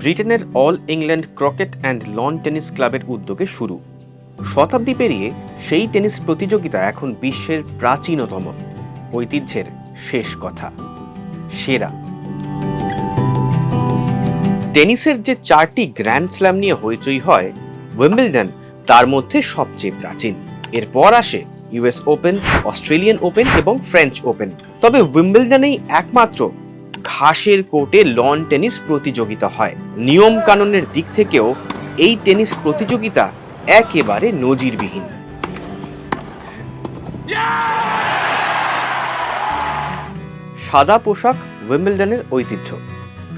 ব্রিটেনের All England Croquet and Lawn Tennis ক্লাবের উদ্যোগে শুরু। শতাব্দী পেরিয়ে সেই টেনিস প্রতিযোগিতা এখন বিশ্বের প্রাচীনতম, ঐতিহ্যের শেষ কথা, সেরা। টেনিসের যে চারটি গ্র্যান্ড স্ল্যাম নিয়ে হইচই হয় উইম্বলডন, তার মধ্যে সবচেয়ে প্রাচীন। এরপর আসে ইউএস ওপেন, অস্ট্রেলিয়ান ওপেন এবং ফ্রেঞ্চ ওপেন। তবে উইম্বলডনেই একমাত্র ঘাসের কোর্টে লন টেনিস প্রতিযোগিতা হয়। নিয়ম কানুনের দিক থেকেও এই টেনিস প্রতিযোগিতা একেবারে নজিরবিহীন। সাদা পোশাক উইম্বলডনের ঐতিহ্য।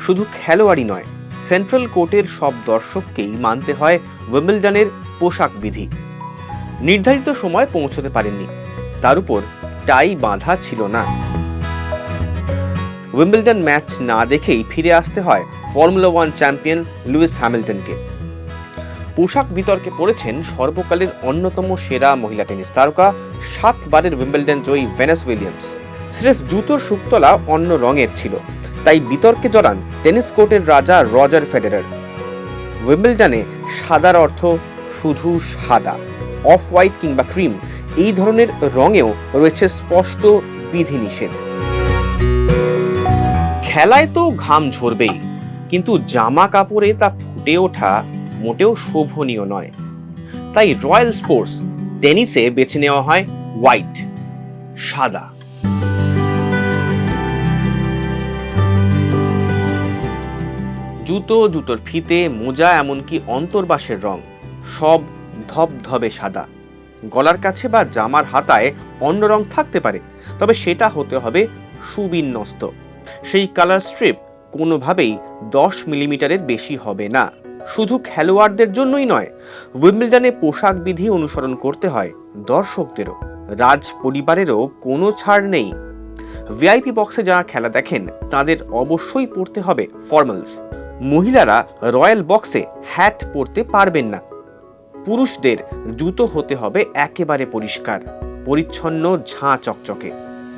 শুধু খেলোয়াড়ই নয় সেন্ট্রাল কোর্টের সব দর্শককেই মানতে হয় উইম্বলডনের পোশাক বিধি। নির্ধারিত সময় পৌঁছতে পারেননি। তার উপর টাই বাঁধা ছিল না। উইম্বলডন ম্যাচ না দেখেই ফিরে আসতে হয় ফর্মুলা ওয়ান চ্যাম্পিয়ন লুইস হ্যামিল্টনকে পোশাক বিতর্কে পড়েছেন সর্বকালের অন্যতম সেরা মহিলা টেনিস তারকা সাতবারের উইম্বলডন জয়ী ভেনাস উইলিয়ামস স্রেফ জুতোর শুকতলা অন্য রঙের ছিল, তাই বিতর্কে জড়ান টেনিস কোর্টের রাজা রজার ফেডারার। উইম্বলডনে সাদার অর্থ শুধু সাদা অফ হোয়াইট কিংবা ক্রিম, এই ধরনের রঙেও রয়েছে স্পষ্ট বিধিনিষেধ। খেলায় তো ঘাম ঝরবেই, কিন্তু জামা কাপড়ে তা ফুটে ওঠা মোটেও শোভনীয় নয়। তাই রয়্যাল স্পোর্টস টেনিসে বেছে নেওয়া হয় হোয়াইট, সাদা। জুতো জুতোর ফিতে, মোজা, এমনকি অন্তর্বাসের রং সব ধবধবে সাদা। গলার কাছে বা জামার হাতায় অন্য রং থাকতে পারে, তবে সেটা হতে হবে সুবিন্যস্ত। সেই কালার স্ট্রিপ কোনোভাবেই দশ মিলিমিটারের বেশি হবে না। শুধু খেলোয়াড়দের জন্যই নয়, উইম্বলডনে পোশাক বিধি অনুসরণ করতে হয় দর্শকদেরও। রাজ পরিবারেরও কোনো ছাড় নেই। ভিআইপি বক্সে যারা খেলা দেখেন, তাদের অবশ্যই পড়তে হবে ফর্মালস মহিলারা রয়্যাল বক্সে হ্যাট পরতে পারবেন না। পুরুষদের জুতো হতে হবে একেবারে পরিষ্কার, পরিচ্ছন্ন, ঝাঁ চকচকে।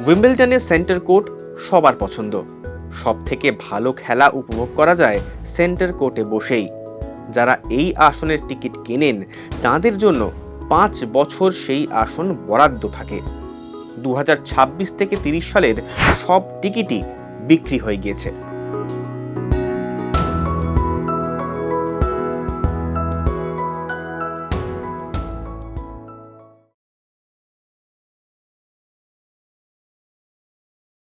উইম্বলডনের সেন্টার কোর্ট সবার পছন্দ। সব থেকে ভালো খেলা উপভোগ করা যায় সেন্টার কোর্টে বসেই। যারা এই আসনের টিকিট কেনেন, তাদের জন্য পাঁচ বছর সেই আসন বরাদ্দ থাকে। দু হাজার ছাব্বিশ থেকে তিরিশ সালের সব টিকিটই বিক্রি হয়ে গিয়েছে।